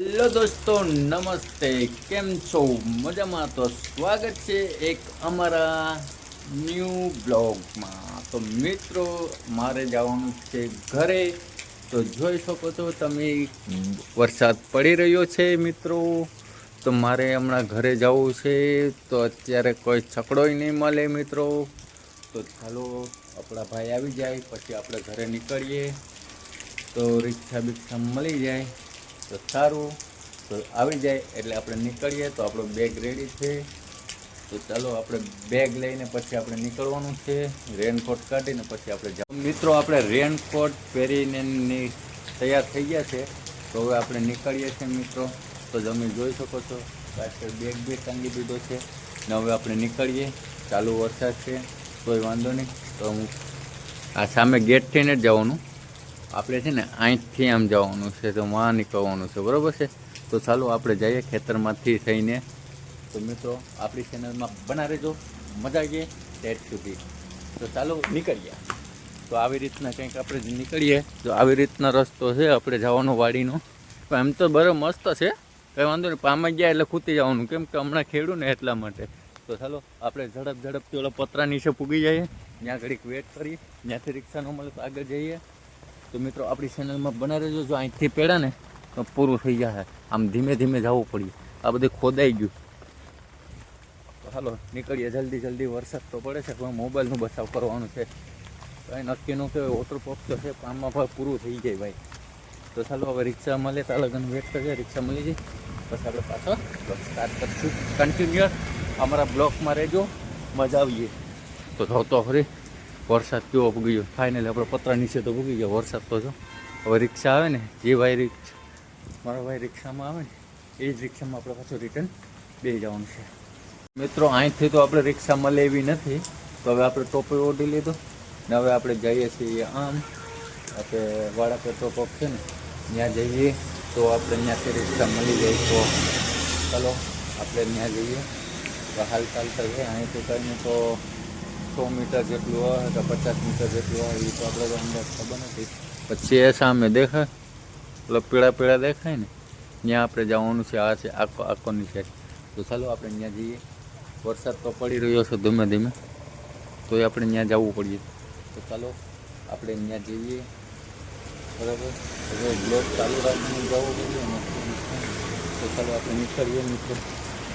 Hello દોસ્તો, નમસ્તે. કેમ છો? મજામાં? તો સ્વાગત છે એક અમારા ન્યૂ બ્લોગમાં. તો મિત્રો, મારે જવાનું છે ઘરે. તો જોઈ શકો છો, તમે વરસાદ પડી રહ્યો છે મિત્રો. તો મારે હમણાં ઘરે જવું છે. તો અત્યારે કોઈ છકડોય નહીં મળે મિત્રો. તો ચાલો, આપણા ભાઈ આવી જાય. પછી આપણે ઘરે નીકળીએ. તો રિક્ષા બિક્ષા મળી જાય. તો સારું. તો આવી જાય એટલે આપણે નીકળીએ તો આપણો બેગ રેડી છે. તો ચાલો આપણે બેગ લઈને પછી આપણે નીકળવાનું છે. રેનકોટ કાઢીને પછી આપણે મિત્રો, આપણે રેનકોટ પહેરીને તૈયાર થઈ ગયા છે. તો હવે આપણે નીકળીએ છીએ મિત્રો. તો તમે જોઈ શકો છો, પાછળ બેગ બી ટાંગી દીધો છે. ને હવે આપણે નીકળીએ. ચાલુ વરસાદ છે કોઈ વાંધો નહીં. તો હું આ સામે ગેટ થઈને જ જવાનું. આપણે છે ને અહીંથી આમ જવાનું છે, તો માં નીકળવાનું છે, બરાબર છે? તો ચાલો આપણે જઈએ ખેતરમાંથી થઈને. તો મિત્રો, આપણી ચેનલમાં બના રહેજો. મજા આવીએ ટેટ સુધી. તો ચાલો નીકળીએ. તો આવી રીતના કંઈક આપણે નીકળીએ. તો આવી રીતના રસ્તો છે આપણે જવાનો વાડીનો. પણ એમ તો બરો મસ્ત છે. કંઈ વાંધો નહીં, પામાં ગયા એટલે ખૂતી જવાનું. કેમ કે હમણાં ખેડું ને એટલા માટે. તો ચાલો, આપણે ઝડપ ઝડપથી ઓલા પતરા નીચે પૂગી જઈએ. ત્યાં ઘડીક વેટ કરીએ. ત્યાંથી રિક્ષા ન મળે તો આગળ જઈએ. તો મિત્રો, આપણી ચેનલમાં બના રહેજો. જો અહીંથી પેડા ને, તો પૂરું થઈ જશે. આમ ધીમે ધીમે જવું પડ્યું. આ બધું ખોદાઈ ગયું. હાલો, નીકળીએ. જલ્દી જલ્દી. વરસાદ તો પડે છે, પણ મોબાઈલનું બચાવ કરવાનું છે. કંઈ નક્કી નું કે વોટર પંપ તો છે, પણ પૂરું થઈ જાય ભાઈ. તો ચાલો, હવે રિક્ષા મળે. તો લગન વેટ કરીએ રિક્ષા મળી જાય. બસ આપણે પાછો સ્ટાર્ટ કરશું. કન્ટિન્યુઅર અમારા બ્લોકમાં રહેજો. મજા આવીએ. તો તો તો ફરી. વરસાદ કેવો ભૂગી ગયો? ફાઇનલી આપણે પતરા નીચે તો ભૂગી ગયો. વરસાદ તો જો. હવે રિક્ષા આવે ને, જે ભાઈ રિક્ષા મારો ભાઈ રિક્ષામાં આવે ને, એ જ રિક્ષામાં આપણે પાછું રિટર્ન બે જવાનું છે. મિત્રો, અહીંથી તો આપણે રિક્ષા મળે એવી નથી. તો હવે આપણે ટોપે ઓઢી લીધો. ને હવે આપણે જઈએ છીએ આમ. આપણે વાડા પેટ્રોલ પંપ છે ને, ત્યાં જઈએ. તો આપણે ત્યાંથી રિક્ષા મળી જાય તો ચાલો, આપણે ત્યાં જઈએ. તો હાલ ચાલતા જઈએ અહીંથી કરીને તો સો મીટર જેટલું હોય કે પચાસ મીટર જેટલું હોય એ તો આપણે તો અંદાજ ખબર નથી. પછી એ સામે દેખાય પેલો પીળા પીળા દેખાય ને, ત્યાં આપણે જવાનું છે, આ છે, આખો, આખોની સાઈડ તો ચાલો આપણે ત્યાં જઈએ. વરસાદ તો પડી રહ્યો છે ધીમે ધીમે, તો એ આપણે ત્યાં જવું પડીએ. તો ચાલો આપણે ત્યાં જઈએ. બરાબર? હવે બ્લોક ચાલુ રાખીને જવું પડે તો ચાલો આપણે નીકળીએ તો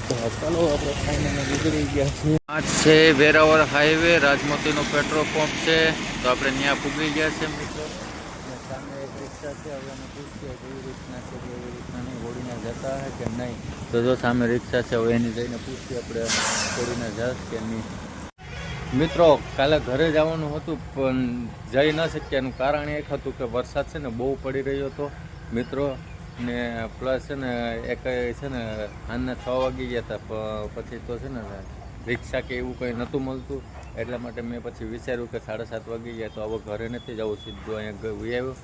ચાલો આપણે ફાઇનલી નીકળી ગયા છીએ. આ છે વેરાવળ હાઈવે રાજમતીનો પેટ્રોલ પંપ છે. તો આપણે ત્યાં પૂગી ગયા છે મિત્રો. સામે એક રિક્ષા છે હવે અમે પૂછીએ કેવી રીતના છે કેવી રીતના નહીં હોડીને જતા હે કે નહીં? તો જો સામે રિક્ષા છે હવે એની જઈને પૂછીએ આપણે હોડીને જશ કે નહીં. મિત્રો કાલે ઘરે જવાનું હતું પણ જઈ ન શક્યા એનું કારણ એક હતું કે વરસાદ છે ને બહુ પડી રહ્યો હતો. મિત્રો ને પ્લસ છે ને એક છે ને સાંજના છ વાગી ગયા હતા પછી તો છે ને રિક્ષા કે એવું કંઈ નહોતું મળતું. એટલા માટે મેં પછી વિચાર્યું કે સાડા સાત વાગી ગયા તો હવે ઘરે નથી જવું, સીધું અહીંયા વી આવ્યો.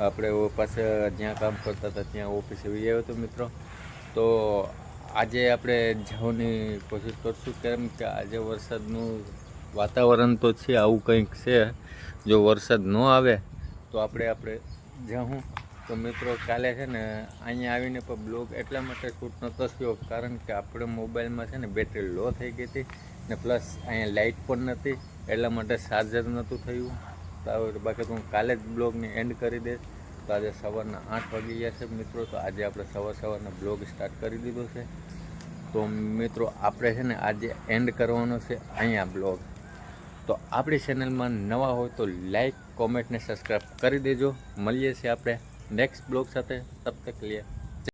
આપણે પાસે જ્યાં કામ કરતા હતા ત્યાં ઓફિસે વી આવ્યો હતો મિત્રો. તો આજે આપણે જવાની કોશિશ કરશું કેમ કે આજે વરસાદનું વાતાવરણ તો છે, આવું કંઈક છે. જો વરસાદ ન આવે તો આપણે આપણે જાઉં તો મિત્રો કાલે છે ને અહીંયા આવીને પણ બ્લોગ એટલા માટે શૂટ નહોતો થયો, કારણ કે આપણે મોબાઈલમાં છે ને બેટરી લો થઈ ગઈ હતી ને પ્લસ અહીંયા લાઇટ પણ નથી એટલા માટે ચાર્જર નહોતું થયું. તો બાકી હું કાલે જ બ્લોગને એન્ડ કરી દઈશ. તો આજે સવારના આઠ વાગી ગયા છે મિત્રો, તો આજે આપણે સવાર સવારના બ્લોગ સ્ટાર્ટ કરી દીધો છે. તો મિત્રો આપણે છે ને આજે એન્ડ કરવાનો છે અહીંયા બ્લોગ. તો આપણી ચેનલમાં નવા હોય તો લાઈક કોમેન્ટને સબસ્ક્રાઈબ કરી દેજો. મળીએ છીએ આપણે. નેક્સ્ટ બ્લોગ સાથે તબ તક લિયે.